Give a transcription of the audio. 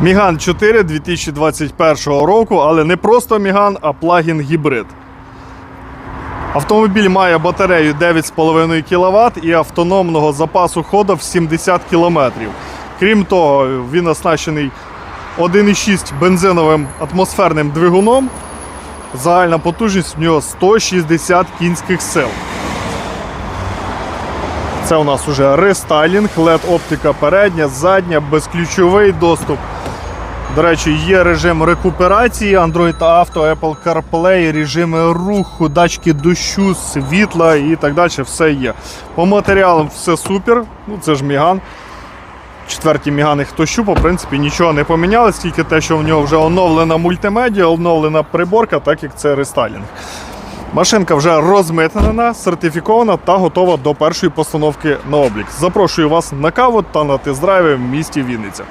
Міган 4 2021 року, але не просто Міган, а плагін гібрид. Автомобіль має батарею 9,5 кВт і автономного запасу ходу в 70 км. Крім того, він оснащений 1,6 бензиновим атмосферним двигуном. Загальна потужність в нього 160 кінських сил. Це у нас уже рестайлінг, LED оптика передня, задня, безключовий доступ. До речі, є режим рекуперації, Android Auto, Apple CarPlay, режими руху, датчики дощу, світла і так далі. Все є. По матеріалам все супер. Ну це ж Міган. Четверті Мігани, хто щупав, в принципі, нічого не помінялось, тільки те, що в нього вже оновлена мультимедіа, оновлена приборка, так як це рестайлінг. Машинка вже розмитнена, сертифікована та готова до першої постановки на облік. Запрошую вас на каву та на тест-драйви в місті Вінниця.